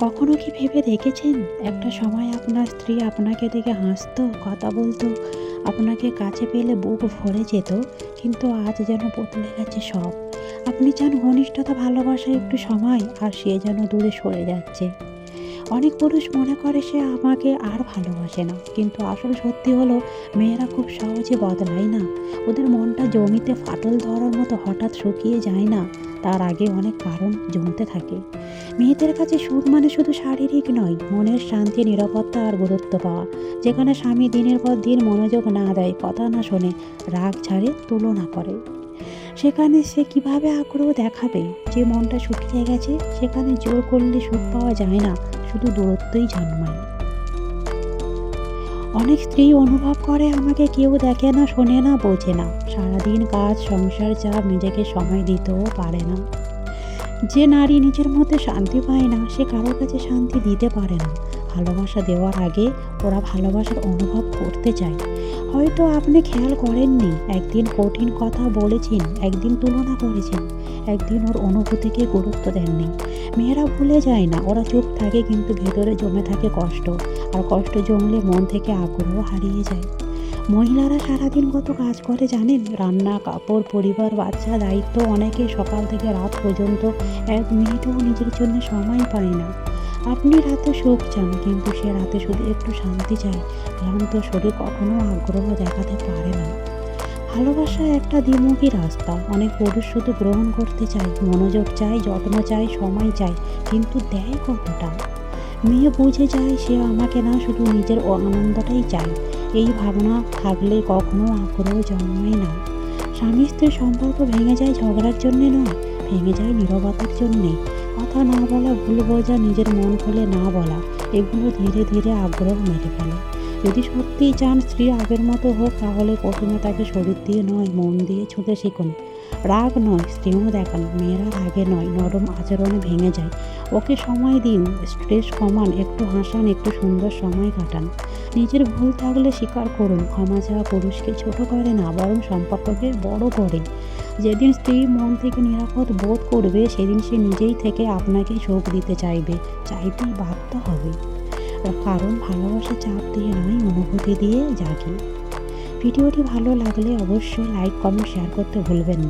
কখনো কি ভেবে দেখেছেন? একটা সময় আপনার স্ত্রী আপনাকে দেখে হাসতো, কথা বলতো, আপনাকে কাছে পেলে বুক ভরে যেত, কিন্তু আজ যেন বদলে গেছে সব। আপনি চান ঘনিষ্ঠতা ভালোবাসার একটু সময়, আর সে যেন দূরে সরে যাচ্ছে। অনেক পুরুষ মনে করে সে আমাকে আর ভালোবাসে না। কিন্তু আসল সত্যি হলো, মেয়েরা খুব সহজে বদলায় না। ওদের মনটা জমিতে ফাটল ধরার মতো হঠাৎ শুকিয়ে যায় না। তার আগে অনেক কারণ জমতে থাকে। মেয়েদের কাছে সুখ মানে শুধু শারীরিক নয়, মনের শান্তি, নিরাপত্তা আর গুরুত্ব পাওয়া। যেখানে স্বামী দিনের পর দিন মনোযোগ না দেয়, কথা না শোনে, রাগ ছাড়ে, তুলনা করে। সেখানে সে কীভাবে আগ্রহ দেখাবে? যে মনটা শুকিয়ে গেছে, সেখানে জোর করলে সুখ পাওয়া যায় না। শুধু দূরত্বই জন্মায় অনেক স্ত্রী অনুভব করে আমাকে কেউ দেখে না, শোনে না, বোঝে না। সারাদিন কাজ, সংসার, চাপ নিজেকে সময় দিতেও পারে না। যে নারী নিজের মধ্যে শান্তি পায় না, সে কারোর কাছে শান্তি দিতে পারে না। ভালোবাসা দেওয়ার আগে ওরা ভালোবাসার অনুভব করতে চায়। হয়তো আপনি খেয়াল করেননি, একদিন কঠিন কথা বলেছেন, একদিন তুলনা করেছেন, একদিন ওর অনুভূতিকে গুরুত্ব দেননি। মেয়েরা ভুলে যায় না, ওরা চুপ থাকে কিন্তু ভেতরে জমে থাকে কষ্ট, আর কষ্ট জমলে মন থেকে আগ্রহ হারিয়ে যায়। মহিলারা সারাদিন কত কাজ করে জানেন? রান্না, কাপড়, পরিবার, বাচ্চা, দায়িত্ব অনেকে সকাল থেকে রাত পর্যন্ত এক মিনিটও নিজের জন্য সময় পায় না। আপনি রাতে সুখ চান, কিন্তু সে রাতে শুধু একটু শান্তি চায় ক্লান্ত শরীর কখনো আগ্রহ দেখাতে পারে না। ভালোবাসা একটা দ্বিমুখী রাস্তা, অনেক পুরুষ শুধু গ্রহণ করতে চায়, মনোযোগ চায়, যত্ন চায়, সময় চায়, কিন্তু দেয় কতটা? মেয়ে বুঝে যায় সে আমাকে না শুধু নিজের আনন্দটাই চায়, এই ভাবনা থাকলে কখনো আগ্রহ জন্মায় না। স্বামী স্ত্রীর সম্পর্ক ভেঙে যায় ঝগড়ার জন্যে নয়, ভেঙে যায় নীরবতার জন্যে। কথা না বলা ভুল বোঝা নিজের মন খুলে না বলা, এগুলো ধীরে ধীরে আগ্রহ মেরে ফেলে। যদি সত্যিই চান স্ত্রী আগের মতো হোক, তাহলে প্রথমে তাকে শরীর দিয়ে নয়, মন দিয়ে ছুঁতে শিখুন। রাগ নয়, স্নেহ দেখান। মেয়েরা রাগে নয়, নরম আচরণে ভেঙে যায়। ওকে সময় দিন, স্ট্রেস কমান, একটু হাসান, একটু সুন্দর সময় কাটান। নিজের ভুল থাকলে স্বীকার করুন, ক্ষমা চাওয়া পুরুষকে ছোট করে না, বরং সম্পর্ককে বড় করে। যেদিন স্ত্রী মন থেকে নিরাপদ বোধ করবে, সেদিন সে নিজেই থেকে আপনাকে শোক দিতে চাইবে। চাইতেই বাধ্য হবে। কারণ ভালোবাসা চাপ দিয়ে নয়, অনুভূতি দিয়ে জাগে। ভিডিওটি ভালো লাগলে অবশ্যই লাইক, কমেন্ট, শেয়ার করতে ভুলবেন না।